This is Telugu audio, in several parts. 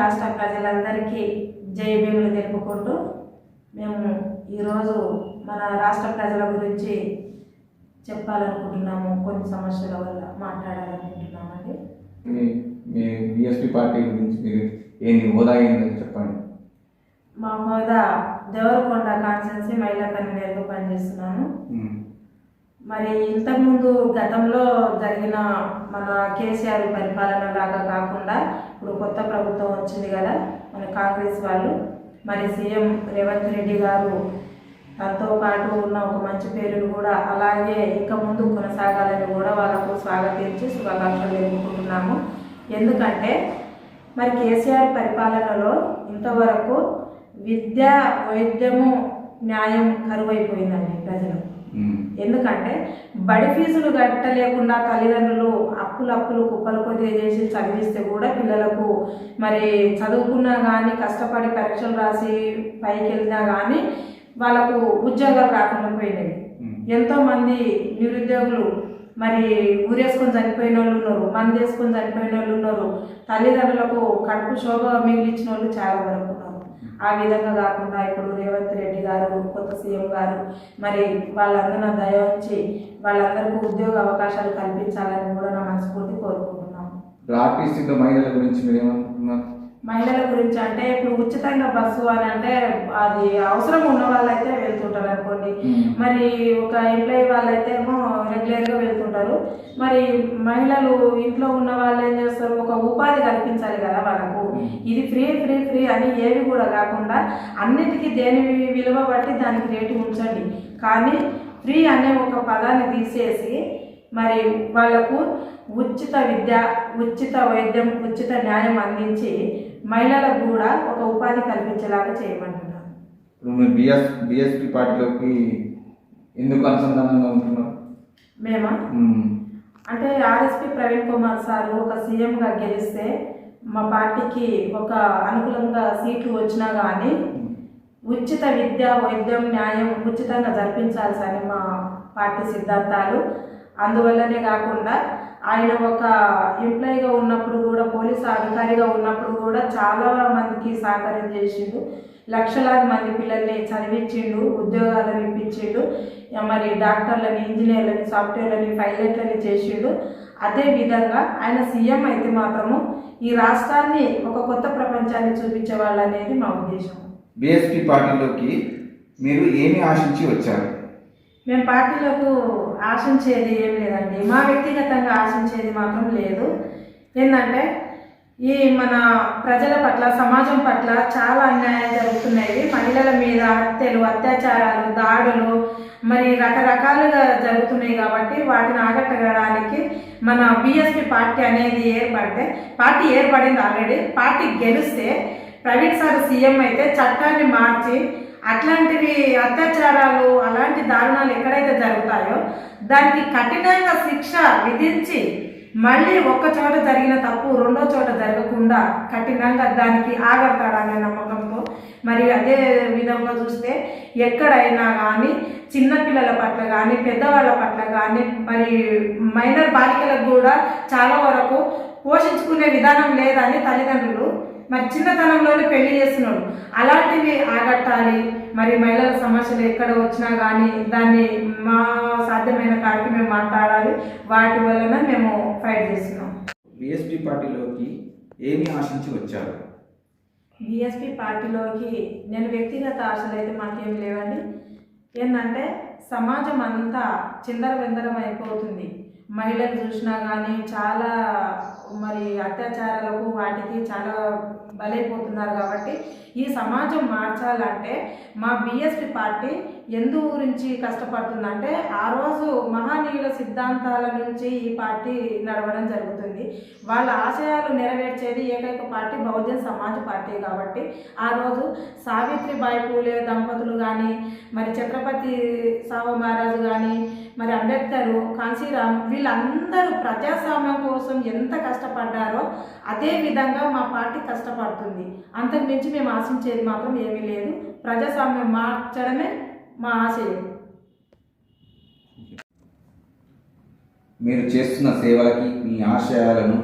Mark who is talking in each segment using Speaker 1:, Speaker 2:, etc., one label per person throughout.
Speaker 1: రాష్ట్ర ప్రజలందరికీ జై భీములు తెలుపుకుంటూ మేము ఈరోజు మన రాష్ట్ర ప్రజల గురించి చెప్పాలనుకుంటున్నాము. కొన్ని సమస్యల వల్ల మాట్లాడాలనుకుంటున్నామండి.
Speaker 2: మీ బిఎస్పి పార్టీ గురించి మీరు ఏంది హోదా ఏందని చెప్పండి.
Speaker 1: మా హోదా దేవరకొండ కాన్స్టెన్సీ మహిళా కన్వీనర్గా పనిచేస్తున్నాను. మరి ఇంతకుముందు గతంలో జరిగిన మన కేసీఆర్ పరిపాలన లాగా కాకుండా ఇప్పుడు కొత్త ప్రభుత్వం వచ్చింది కదా మన కాంగ్రెస్ వాళ్ళు. మరి సీఎం రేవంత్ రెడ్డి గారు తనతో పాటు ఉన్న ఒక మంచి పేరును కూడా అలాగే ఇంకా ముందు కొనసాగాలని కూడా వాళ్ళకు స్వాగతించి శుభాకాంక్షలు తెలుపుకుంటున్నాము. ఎందుకంటే మరి కేసీఆర్ పరిపాలనలో ఇంతవరకు విద్య వైద్యము న్యాయం కరువైపోయిందండి ప్రజలు ఎందుకంటే బడి ఫీజులు కట్టలేకుండా తల్లిదండ్రులు అప్పులు అప్పులు కుప్పలు కొద్దిగా చేసి చదివిస్తే కూడా పిల్లలకు మరి చదువుకున్నా కానీ కష్టపడి పరీక్షలు రాసి పైకి వెళ్ళినా కానీ వాళ్ళకు ఉద్యోగాలు రాకుండా పోయినవి
Speaker 2: ఉమ్.
Speaker 1: ఎంతో మంది నిరుద్యోగులు మరి ఊరేసుకొని చనిపోయిన వాళ్ళు ఉన్నారు మంది వేసుకొని చనిపోయిన వాళ్ళు ఉన్నారు. తల్లిదండ్రులకు కడుపు శోభ మిగిలించిన వాళ్ళు చాలా వరకు ఉన్నారు. ఆ విధంగా కాకుండా ఇప్పుడు రేవంత్ రెడ్డి గారు కొత్త సీఎం గారు మరి వాళ్ళందరూ దయ ఉంచి వాళ్ళందరికీ ఉద్యోగ అవకాశాలు కల్పించాలని కూడా నా మనస్ఫూర్తి కోరుకుంటున్నాం
Speaker 2: ఇప్పుడు ఆర్టీసీలో మహిళల గురించి మీరు ఏమనుకుంటున్నారు
Speaker 1: మహిళల గురించి అంటే ఇప్పుడు ఉచితంగా బస్సు అని అంటే అది అవసరం ఉన్న వాళ్ళైతే వెళ్తుంటారు అనుకోండి. మరి ఒక ఎంప్లాయీ వాళ్ళైతే ఏమో రెగ్యులర్గా వెళ్తుంటారు. మరి మహిళలు ఇంట్లో ఉన్న వాళ్ళు ఏం చేస్తారు? ఒక ఉపాధి కల్పించాలి కదా వాళ్ళకు. ఇది ఫ్రీ ఫ్రీ ఫ్రీ అని ఏవి కూడా కాకుండా అన్నిటికీ దేని విలువ బట్టి దానికి రేటు ఉంచండి. కానీ ఫ్రీ అనే ఒక పదాన్ని తీసేసి మరి వాళ్ళకు ఉచిత విద్య ఉచిత వైద్యం ఉచిత న్యాయం అందించి మహిళలకు కూడా ఒక ఉపాధి కల్పించేలాగా
Speaker 2: ఇప్పుడు మీరు బిఎస్ బిఎస్పి పార్టీలోకి ఎందుకు అనుసంధానంగా ఉంటున్నారు?
Speaker 1: మేమా. అంటే ఆర్ఎస్పి ప్రవీణ్ కుమార్ సార్ ఒక సీఎంగా గెలిస్తే మా పార్టీకి ఒక అనుకూలంగా సీట్లు వచ్చినా కానీ ఉచిత విద్య వైద్యం న్యాయం ఉచితంగా జరిపించాల్సిన మా పార్టీ సిద్ధాంతాలు అందువల్లనే కాకుండా ఆయన ఒక ఎంప్లాయీగా ఉన్నప్పుడు కూడా పోలీసు అధికారిగా ఉన్నప్పుడు కూడా చాలా మందికి సహకారం చేసిండు. లక్షలాది మంది పిల్లల్ని చదివించిండు ఉద్యోగాలను ఇప్పించిండు. మరి డాక్టర్లని ఇంజనీర్లని సాఫ్ట్వేర్లని పైలట్లని చేసిండు. అదే విధంగా ఆయన సీఎం అయితే మాత్రము ఈ రాష్ట్రాన్ని ఒక కొత్త ప్రపంచాన్ని చూపించే వాళ్ళనేది మా ఉద్దేశం.
Speaker 2: బిఎస్పి పార్టీలోకి మీరు ఏమి ఆశించి వచ్చారు?
Speaker 1: మేము పార్టీలకు ఆశించేది ఏం లేదండి. మా వ్యక్తిగతంగా ఆశించేది మాత్రం లేదు. ఏంటంటే ఈ మన ప్రజల పట్ల సమాజం పట్ల చాలా అన్యాయం జరుగుతున్నాయి. మహిళల మీద హత్యలు అత్యాచారాలు దాడులు మరి రకరకాలుగా జరుగుతున్నాయి కాబట్టి వాటిని ఆగట్టడానికి మన బిఎస్పి పార్టీ అనేది ఏర్పడితే పార్టీ ఏర్పడింది ఆల్రెడీ పార్టీ గెలిస్తే ప్రైవేట్ సార్ సీఎం అయితే చట్టాన్ని మార్చి అట్లాంటివి అత్యాచారాలు అలాంటి దారుణాలు ఎక్కడైతే జరుగుతాయో దానికి కఠినంగా శిక్ష విధించి మళ్ళీ ఒక్క చోట జరిగిన తప్పు రెండో చోట జరగకుండా కఠినంగా దానికి ఆగడతాడనే నమ్మకంతో మరి అదే విధంగా చూస్తే ఎక్కడైనా కానీ చిన్నపిల్లల పట్ల కానీ పెద్దవాళ్ళ పట్ల కానీ మరి మైనర్ బాలికలకు కూడా చాలా వరకు పోషించుకునే విధానం లేదని తల్లిదండ్రులు మరి చిన్నతనంలోనే పెళ్ళి చేస్తున్నాడు. అలాంటివి ఆగట్టాలి. మరి మహిళల సమస్యలు ఎక్కడ వచ్చినా కానీ దాన్ని మా సాధ్యమైన కాడికి మేము మాట్లాడాలి. వాటి వలన మేము ఫైట్ చేస్తున్నాం.
Speaker 2: బిఎస్పి పార్టీలోకి ఏమి ఆశించి వచ్చారు?
Speaker 1: బీఎస్పీ పార్టీలోకి నేను వ్యక్తిగత ఆశలు అయితే మాకేం లేవండి. ఏంటంటే సమాజం అంతా చిందర విందరం అయిపోతుంది మహిళలు చూసినా కానీ చాలా మరి అత్యాచారాలకు వాటికి చాలా బలైపోతున్నారు కాబట్టి ఈ సమాజం మార్చాలంటే మా బిఎస్పి పార్టీ ఎందు గురించి కష్టపడుతుందంటే ఆ రోజు మహానీయుల సిద్ధాంతాల నుంచి ఈ పార్టీ నడవడం జరుగుతుంది. వాళ్ళ ఆశయాలు నెరవేర్చేది ఏకైక పార్టీ బహుజన్ సమాజ్ పార్టీ కాబట్టి ఆ రోజు సావిత్రిబాయి పూలే దంపతులు కానీ మరి ఛత్రపతి సాహు మహారాజు కానీ మరి అంబేద్కర్ కాంశీరామ్ వీళ్ళందరూ ప్రజాస్వామ్యం కోసం ఎంత కష్టపడ్డారో అదే విధంగా మా పార్టీ కష్టపడుతుంది. అంతకు మించి మేము ఆశించేది మాత్రం ఏమీ లేదు. ప్రజాస్వామ్యం మార్చడమే మా ఆశయం.
Speaker 2: మీరు చేస్తున్న సేవలకి మీ ఆశయాలను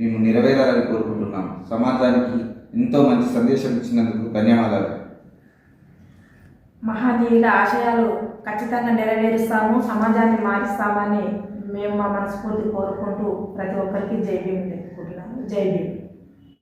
Speaker 2: మేము నెరవేరాలని కోరుకుంటున్నాం. సమాజానికి ఎంతో మంచి సందేశం ఇచ్చినందుకు ధన్యవాదాలు.
Speaker 1: మహనీయుల ఆశయాలు ఖచ్చితంగా నెరవేరుస్తాము సమాజాన్ని మారుస్తామని మేము మా మనస్ఫూర్తి కోరుకుంటూ ప్రతి ఒక్కరికి జై భీమ్ చెప్పుకుంటున్నాము జై భీమ్.